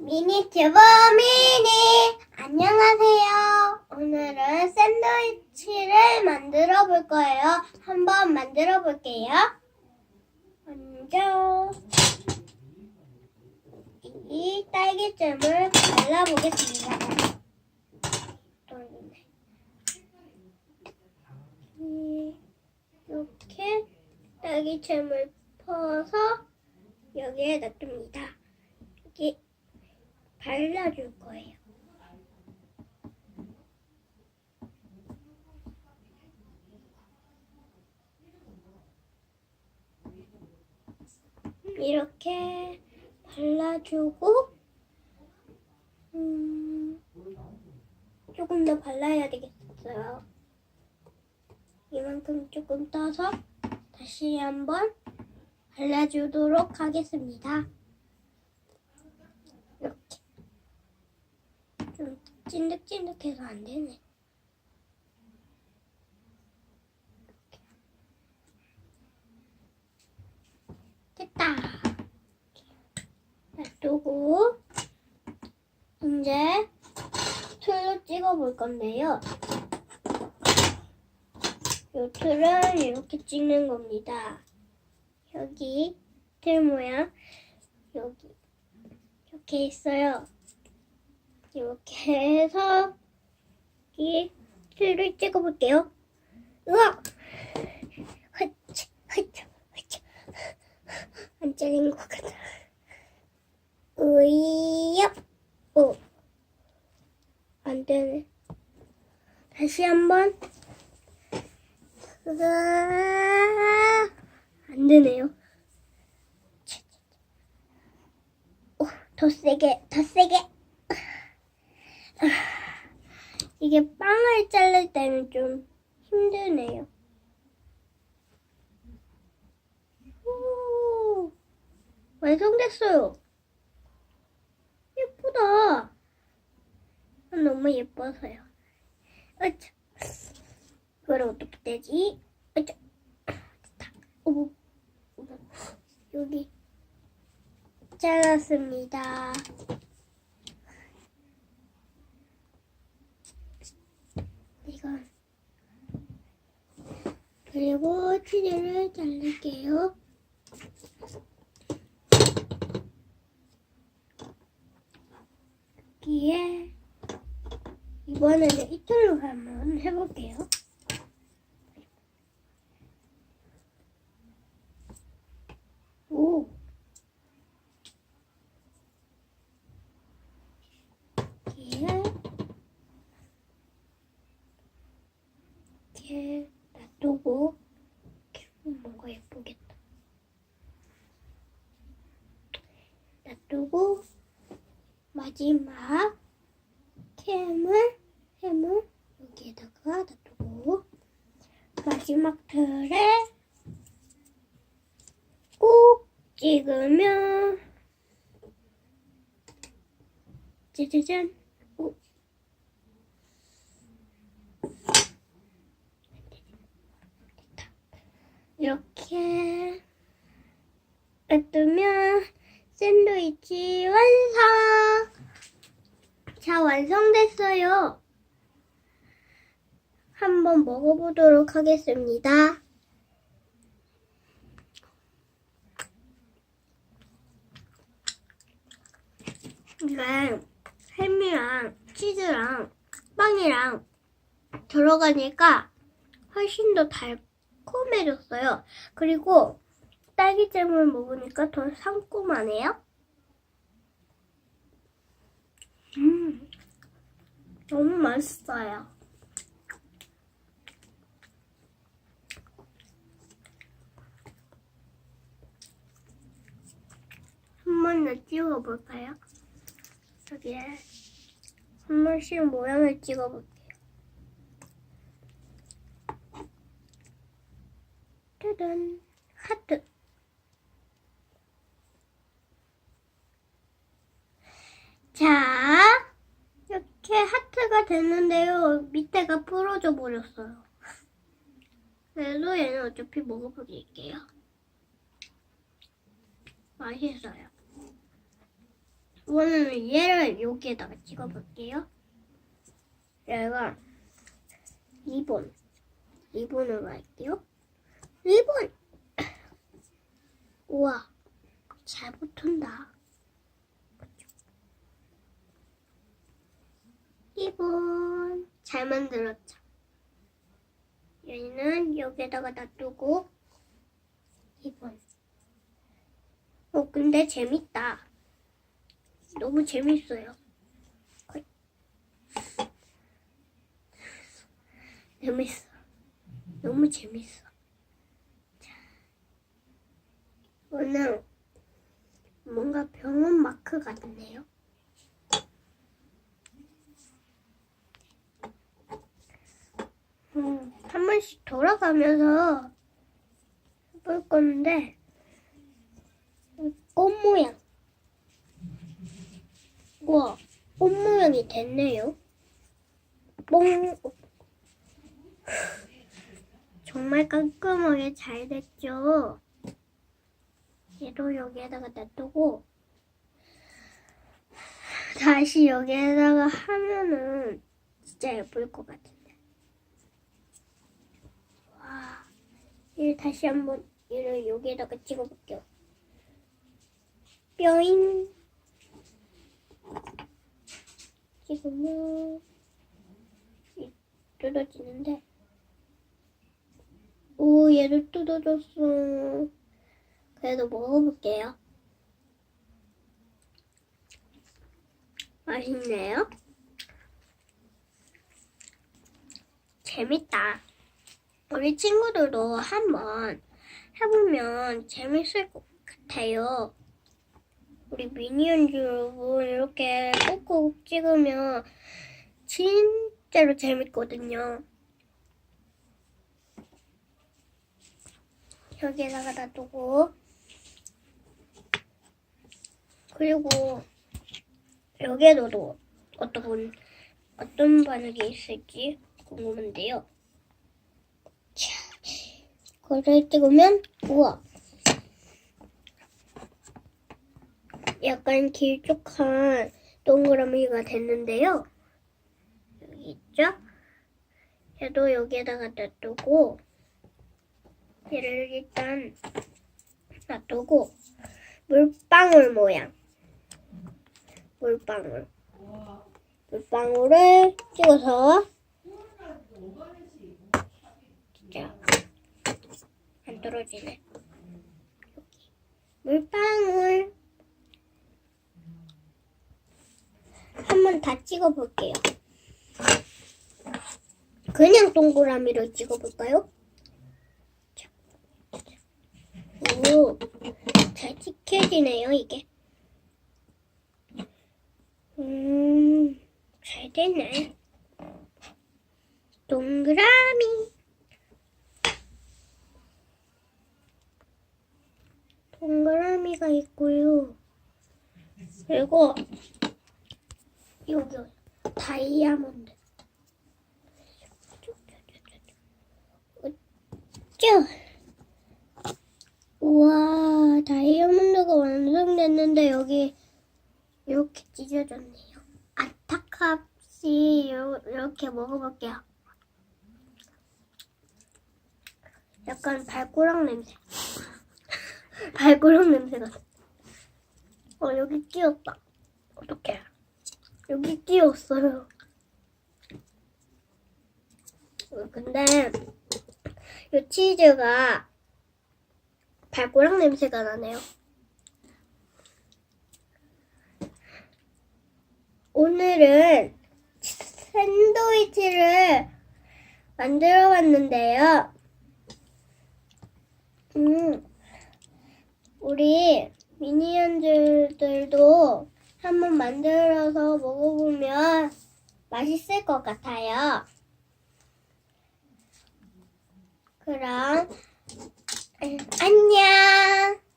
미니튜브 미니 안녕하세요. 오늘은 샌드위치를 만들어 볼 거예요. 한번 만들어 볼게요. 먼저 이 딸기잼을 발라보겠습니다. 이렇게 딸기잼을 퍼서 여기에 놔둡니다. 발라줄 거예요. 이렇게 발라주고 음, 조금 더 발라야 되겠어요. 이만큼 조금 떠서 다시 한번 발라주도록 하겠습니다. 이렇게 좀 찐득찐득해서 안 되네. 됐다. 놔두고 이제 틀로 찍어볼 건데요. 요 틀은 이렇게 찍는 겁니다. 여기 틀 모양 여기 이렇게 있어요. 이렇게 해서 이 틀을 찍어볼게요. 으악! 안 잘린 것 같아. 으이야! 오. 안 되네. 다시 한 번. 안 되네요. 오, 더 세게, 더 세게. 아, 이게 빵을 자를 때는 좀 힘드네요. 오, 완성됐어요. 예쁘다. 너무 예뻐서요. 어차. 그럼 어떻게 되지? 어차. 됐다. 오, 여기 잘랐습니다. 이건 그리고 치즈를 자를게요. 여기에 이번에는 이틀로 한번 해볼게요. 오. 여기에 이렇게 하면 뭔가 예쁘겠다. 놔두고 마지막 캠을 햄을 여기에다가 놔두고 마지막 틀에 꼭 찍으면 짜자잔 이렇게 놔두면 샌드위치 완성! 자, 완성됐어요. 한번 먹어보도록 하겠습니다. 이게 햄이랑 치즈랑 빵이랑 들어가니까 훨씬 더 달 콤해졌어요. 그리고 딸기잼을 먹으니까 더 상큼하네요. 음, 너무 맛있어요. 한 번 더 찍어볼까요? 여기에 한 번씩 모양을 찍어볼게요. 짜잔, 하트. 자, 이렇게 하트가 됐는데요. 밑에가 부러져 버렸어요. 그래도 얘는 어차피 먹어버릴게요. 맛있어요. 이번에는 얘를 여기에다가 찍어볼게요. 얘가 2번. 2번으로 할게요. 2번! 우와, 잘 붙은다. 2번. 잘 만들었죠. 얘는 여기에다가 놔두고 2번. 어, 근데 재밌다. 너무 재밌어요. 헐. 재밌어. 너무 재밌어. 자, 오늘 뭔가 병원 마크 같네요. 음, 한 번씩 돌아가면서 해볼 건데, 꽃 모양. 우와, 꽃 모양이 됐네요. 뽕. 정말 깔끔하게 잘 됐죠? 얘도 여기에다가 놔두고, 다시 여기에다가 하면은 진짜 예쁠 것 같은데. 와, 얘를 다시 한번 얘를 여기에다가 찍어볼게요. 뼈잉. 지금은 이 뜯어지는데 오 얘도 뜯어졌어 그래도 먹어볼게요. 맛있네요. 재밌다. 우리 친구들도 한번 해보면 재밌을 것 같아요. 우리 미니언즈 여러분 이렇게 꼭꼭 찍으면 진짜로 재밌거든요. 여기에다가 놔두고 그리고 여기에도 어떤 어떤 반응이 있을지 궁금한데요. 자, 그걸 찍으면 우와 약간 길쭉한 동그라미가 됐는데요. 여기 있죠? 얘도 여기에다가 놔두고 얘를 일단 놔두고 물방울 모양 물방울 물방울을 찍어서 진짜 안 떨어지네 물방울 한번 다 찍어볼게요. 그냥 동그라미로 찍어볼까요? 자. 오, 잘 찍혀지네요, 이게. 음, 잘 됐네. 동그라미. 동그라미가 있고요. 그리고 여기 다이아몬드. 쭉. 우와, 다이아몬드가 완성됐는데 여기 이렇게 찢어졌네요. 아타캅시 이렇게 먹어볼게요. 약간 발꼬락 냄새. 발꼬락 냄새가. 어, 여기 찢었다. 어떡해. 여기 띄었어요. 근데 이 치즈가 발꼬락 냄새가 나네요. 오늘은 샌드위치를 만들어 봤는데요. 음, 우리 미니언즈들도 한번 만들어서 먹어보면 맛있을 것 같아요. 그럼 음, 안녕.